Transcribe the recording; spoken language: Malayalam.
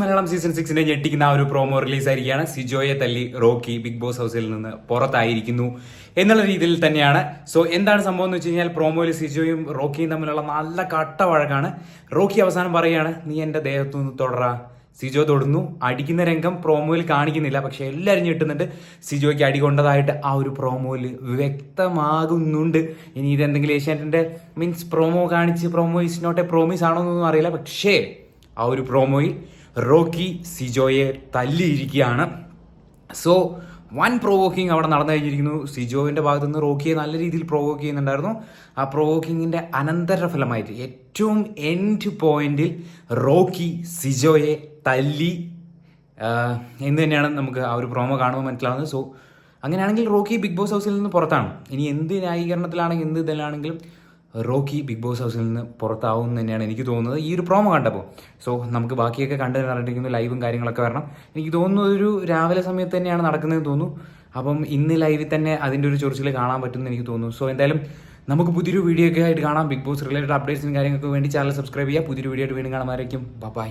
മലയാളം സീസൺ സിക്സിന്റെ ഞെട്ടിക്കുന്ന ഒരു പ്രോമോ റിലീസ് ആയിരിക്കുകയാണ്. സിജോയെ തല്ലി റോക്കി ബിഗ് ബോസ് ഹൗസിൽ നിന്ന് പുറത്തായിരിക്കുന്നു എന്നുള്ള രീതിയിൽ തന്നെയാണ്. സോ എന്താണ് സംഭവം എന്ന് വെച്ച് കഴിഞ്ഞാൽ പ്രോമോയിൽ സിജോയും റോക്കിയും തമ്മിലുള്ള നല്ല കട്ട വഴക്കാണ് റോക്കി അവസാനം പറയുകയാണ് നീ എന്റെ ദേഹത്തു നിന്ന് തുടരാ സിജോ തൊടുന്നു. അടിക്കുന്ന രംഗം പ്രോമോയിൽ കാണിക്കുന്നില്ല പക്ഷെ എല്ലാവരും ഞെട്ടുന്നുണ്ട്. സിജോയ്ക്ക് അടി കൊണ്ടതായിട്ട് ആ ഒരു പ്രോമോയിൽ വ്യക്തമാകുന്നുണ്ട്. ഇനി ഇതെന്തെങ്കിലും ഏഷ്യാനെറ്റിന്റെ മീൻസ് പ്രോമോ കാണിച്ച് promo is not a promise ആണോ എന്നൊന്നും അറിയില്ല പക്ഷേ ആ ഒരു പ്രോമോയിൽ റോക്കി സിജോയെ തല്ലിയിരിക്കുകയാണ്. സോ വൺ പ്രൊവോക്കിംഗ് അവിടെ നടന്നു കഴിഞ്ഞിരിക്കുന്നു സിജോവിന്റെ ഭാഗത്തു നിന്ന് റോക്കിയെ നല്ല രീതിയിൽ പ്രൊവോക്ക് ചെയ്യുന്നുണ്ടായിരുന്നു. ആ പ്രൊവോക്കിങ്ങിന്റെ അനന്തരഫലമായിട്ട് ഏറ്റവും എൻഡ് പോയിന്റിൽ റോക്കി സിജോയെ തല്ലി എന്ന് തന്നെയാണ് നമുക്ക് ആ ഒരു പ്രോമോ കാണുമ്പോൾ മനസ്സിലാവുന്നത്. സോ അങ്ങനെയാണെങ്കിൽ റോക്കി ബിഗ് ബോസ് ഹൗസിൽ നിന്ന് പുറത്താണ്. ഇനി എന്ത് ന്യായീകരണത്തിലാണെങ്കിൽ എന്ത് ഇതിലാണെങ്കിലും റോക്കി ബിഗ് ബോസ് ഹൗസിൽ നിന്ന് പുറത്താവും തന്നെയാണ് എനിക്ക് തോന്നുന്നത്. ഈ ഒരു പ്രോമോ കണ്ടപ്പോൾ. സോ നമുക്ക് ബാക്കിയൊക്കെ കണ്ടു ലൈവും കാര്യങ്ങളൊക്കെ വരണം. എനിക്ക് തോന്നുന്നു ഒരു രാവിലെ സമയത്ത് തന്നെയാണ് നടക്കുന്നതെന്ന് തോന്നുന്നു. അപ്പം ഇന്ന് ലൈവിൽ തന്നെ അതിന്റെ ഒരു ചൊറിച്ചിൽ കാണാൻ പറ്റുമെന്ന് എനിക്ക് തോന്നുന്നു. സോ എന്തായാലും നമുക്ക് പുതിയൊരു വീഡിയോ ഒക്കെ ആയിട്ട് കാണാം. ബിഗ് ബോസ് റിലേറ്റഡ് അപ്ഡേറ്റ്സിനും കാര്യങ്ങൾക്ക് വേണ്ടി ചാനൽ സബ്സ്ക്രൈബ് ചെയ്യുക. പുതിയൊരു വീഡിയോ ആയിട്ട് വീണ്ടും കാണാമായിരിക്കും ബൈ